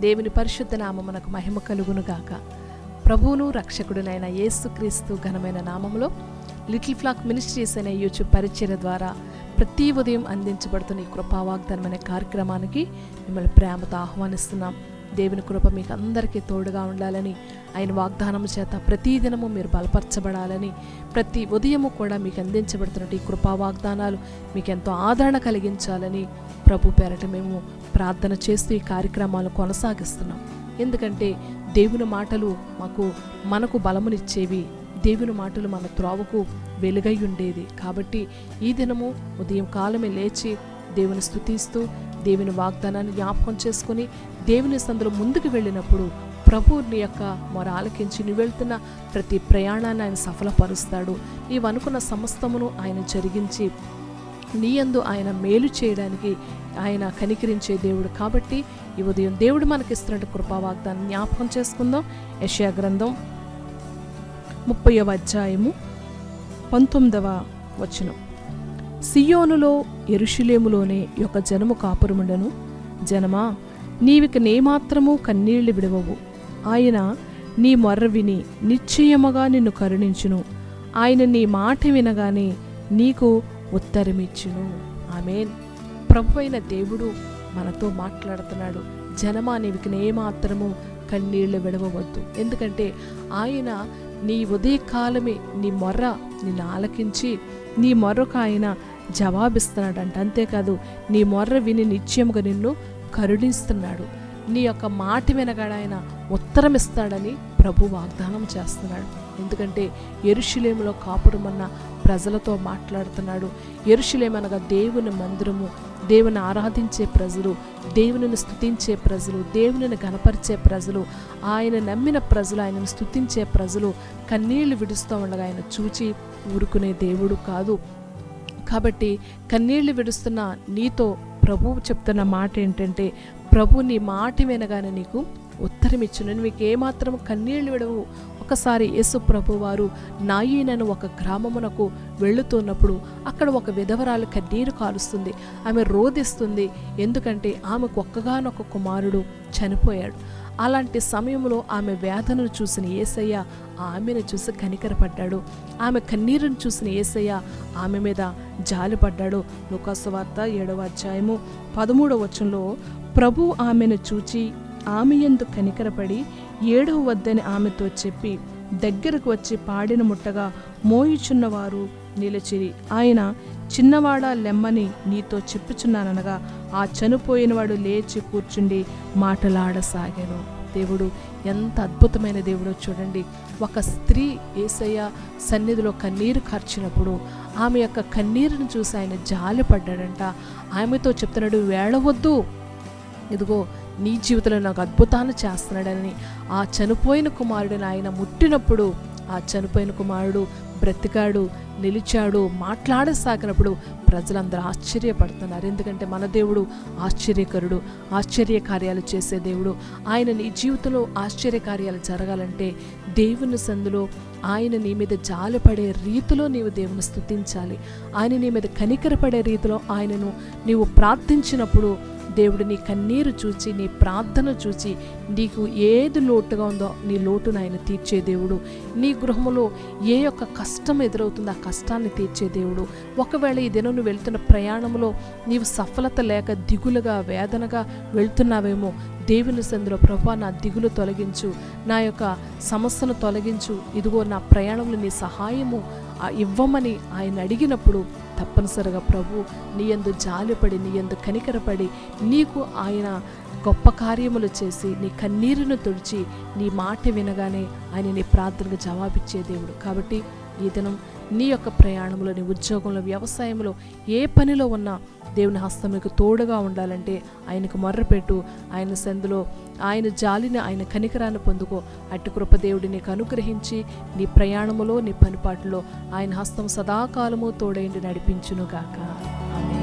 దేవుని పరిశుద్ధ నామమునకు మహిమ కలుగును గాక. ప్రభువును రక్షకుడునైన యేసుక్రీస్తు ఘనమైన నామములో లిటిల్ ఫ్లాక్ మినిస్ట్రీస్ అనే యూట్యూబ్ పరిచయ ద్వారా ప్రతి ఉదయం అందించబడుతున్న ఈ కృపావాగ్దానం అనే కార్యక్రమానికి మిమ్మల్ని ప్రేమతో ఆహ్వానిస్తున్నాం. దేవుని కృప మీకు అందరికీ తోడుగా ఉండాలని ఆయన వాగ్దానం చేత ప్రతి దినము మీరు బలపరచబడాలని ప్రతి ఉదయము కూడా మీకు అందించబడుతున్నట్టు ఈ కృపా వాగ్దానాలు మీకు ఎంతో ఆదరణ కలిగించాలని ప్రభు పేరట మేము ప్రార్థన చేస్తూ ఈ కార్యక్రమాలు కొనసాగిస్తున్నాం. ఎందుకంటే దేవుని మాటలు మాకు మనకు బలమునిచ్చేవి. దేవుని మాటలు మన త్రోవకు వెలుగై ఉండేది. కాబట్టి ఈ దినము ఉదయం కాలమే లేచి దేవుని స్థుతిస్తూ దేవుని వాగ్దానాన్ని జ్ఞాపకం చేసుకుని దేవుని సందులో ముందుకు వెళ్ళినప్పుడు ప్రభువుని యొక్క మొర ఆలకించి నువ్వు వెళ్తున్న ప్రతి ప్రయాణాన్ని ఆయన సఫలపరుస్తాడు. నీవు అనుకున్న సమస్తమును ఆయన జరిగించి నీయందు ఆయన మేలు చేయడానికి ఆయన కనికరించే దేవుడు కాబట్టి ఈ ఉదయం దేవుడు మనకిస్తున్నట్టు కృపా వాగ్దానం జ్ఞాపకం చేసుకుందాం. యషయా గ్రంథం ముప్పైవ అధ్యాయము పంతొమ్మిదవ వచనం. సియోనులో ఎరుషులేములోనే యొక్క జనము కాపురముండను. జనమా నీవిక నేమాత్రము కన్నీళ్ళు విడవవు. ఆయన నీ మొర్ర విని నిశ్చయముగా నిన్ను కరుణించును. ఆయన నీ మాట వినగానే నీకు ఉత్తరమిచ్చును. ఆమెన్. ప్రభు అయిన దేవుడు మనతో మాట్లాడుతున్నాడు. జనమా నీవికి నేమాత్రము కన్నీళ్ళు విడవవద్దు. ఎందుకంటే ఆయన నీ ఉదయకాలమే నీ మొర్ర నిన్ను ఆలకించి నీ మొర్రకు ఆయన జవాబిస్తున్నాడంట. అంతేకాదు నీ మొర్ర విని నిత్యముగా నిన్ను కరుణిస్తున్నాడు. నీ యొక్క మాట వినగాడు ఆయన ఉత్తరం ఇస్తాడని ప్రభు వాగ్దానం చేస్తున్నాడు. ఎందుకంటే ఎరుషులేములో కాపురమన్న ప్రజలతో మాట్లాడుతున్నాడు. ఎరుషులేమనగా దేవుని మందిరము దేవుని ఆరాధించే ప్రజలు దేవునిని స్థుతించే ప్రజలు దేవునిని గనపరిచే ప్రజలు ఆయన నమ్మిన ప్రజలు ఆయనను స్తుతించే ప్రజలు కన్నీళ్ళు విడుస్తూ ఉండగా ఆయన చూచి ఊరుకునే దేవుడు కాదు. కాబట్టి కన్నీళ్ళు విడుస్తున్న నీతో ప్రభువు చెప్తున్న మాట ఏంటంటే ప్రభు నీ మాట వినగానే నీకు ఉత్తరం ఇచ్చును నీకు ఏమాత్రం కన్నీళ్ళు విడవు. ఒక్కసారి యేసు ప్రభు వారు నాయీనను ఒక గ్రామమునకు వెళుతున్నప్పుడు అక్కడ ఒక విధవరాలు కన్నీరు కాలుస్తుంది. ఆమె రోధిస్తుంది. ఎందుకంటే ఆమెకు ఒక్కగానొక్క కుమారుడు చనిపోయాడు. అలాంటి సమయంలో ఆమె వేదనను చూసిన ఏసయ్య ఆమెను చూసి కనికరపడ్డాడు. ఆమె కన్నీరును చూసిన ఏసయ్య ఆమె మీద జాలిపడ్డాడు. లోకాసు వార్త ఏడవ అధ్యాయము పదమూడవ వచనంలో ప్రభు ఆమెను చూచి ఆమె ఎందు కనికరపడి ఏడవ వద్దని ఆమెతో చెప్పి దగ్గరకు వచ్చి పాడిన ముట్టగా మోయుచున్నవారు నిలిచిరి. ఆయన చిన్నవాడా లెమ్మని నీతో చెప్పుచున్నాననగా ఆ చనిపోయినవాడు లేచి కూర్చుండి మాటలాడసాగాను. దేవుడు ఎంత అద్భుతమైన దేవుడో చూడండి. ఒక స్త్రీ ఏసయ్య సన్నిధిలో కన్నీరు కార్చినప్పుడు ఆమె యొక్క కన్నీరును చూసి ఆయన జాలిపడ్డాడంట. ఆమెతో చెప్తున్నాడు వేళవద్దు ఇదిగో నీ జీవితంలో నాకు అద్భుతాన్ని చేస్తున్నాడని ఆ చనిపోయిన కుమారుడిని ఆయన ముట్టినప్పుడు ఆ చనిపోయిన కుమారుడు బ్రతికాడు నిలిచాడు మాట్లాడసాగినప్పుడు ప్రజలందరూ ఆశ్చర్యపడుతున్నారు. ఎందుకంటే మన దేవుడు ఆశ్చర్యకరుడు ఆశ్చర్య కార్యాలు చేసే దేవుడు. ఆయన నీ జీవితంలో ఆశ్చర్య కార్యాలు జరగాలంటే దేవుని సందులో ఆయన నీ మీద జాలిపడే రీతిలో నీవు దేవుని స్థుతించాలి ఆయన నీ మీద కనికరపడే రీతిలో ఆయనను నీవు ప్రార్థించినప్పుడు దేవుడు నీ కన్నీరు చూచి నీ ప్రార్థన చూచి నీకు ఏది లోటుగా ఉందో నీ లోటును ఆయన తీర్చే దేవుడు. నీ గృహములో ఏ యొక్క కష్ట ఎదురవుతుందో. ఆ కష్టాన్ని తీర్చే దేవుడు. ఒకవేళ ఈ దినం నువ్వు వెళ్తున్న ప్రయాణంలో నీవు సఫలత లేక దిగులుగా వేదనగా వెళ్తున్నావేమో దేవుని సందులో ప్రభా నా దిగులు తొలగించు. నా యొక్క సమస్యను తొలగించు. ఇదిగో నా ప్రయాణంలో నీ సహాయము ఇవ్వమని ఆయన అడిగినప్పుడు తప్పనిసరిగా ప్రభు నీ యందు జాలిపడి నీ యందు కనికరపడి నీకు ఆయన గొప్ప కార్యములు చేసి నీ కన్నీరును తుడిచి నీ మాట వినగానే ఆయన నీ ప్రార్థనకు జవాబిచ్చే దేవుడు. కాబట్టి ఈ దినం నీ యొక్క ప్రయాణంలో నీ ఉద్యోగంలో వ్యవసాయంలో ఏ పనిలో ఉన్నా దేవుని హస్తం మీకు తోడుగా ఉండాలంటే ఆయనకు మొర్రపెట్టు. ఆయన సందులో ఆయన జాలిని ఆయన కనికరాన్ని పొందుకో. అట్టి కృపదేవుడి నీకు అనుగ్రహించి నీ ప్రయాణములో నీ పనిపాటులో ఆయన హస్తం సదాకాలము తోడైండి నడిపించునుగాక. ఆమె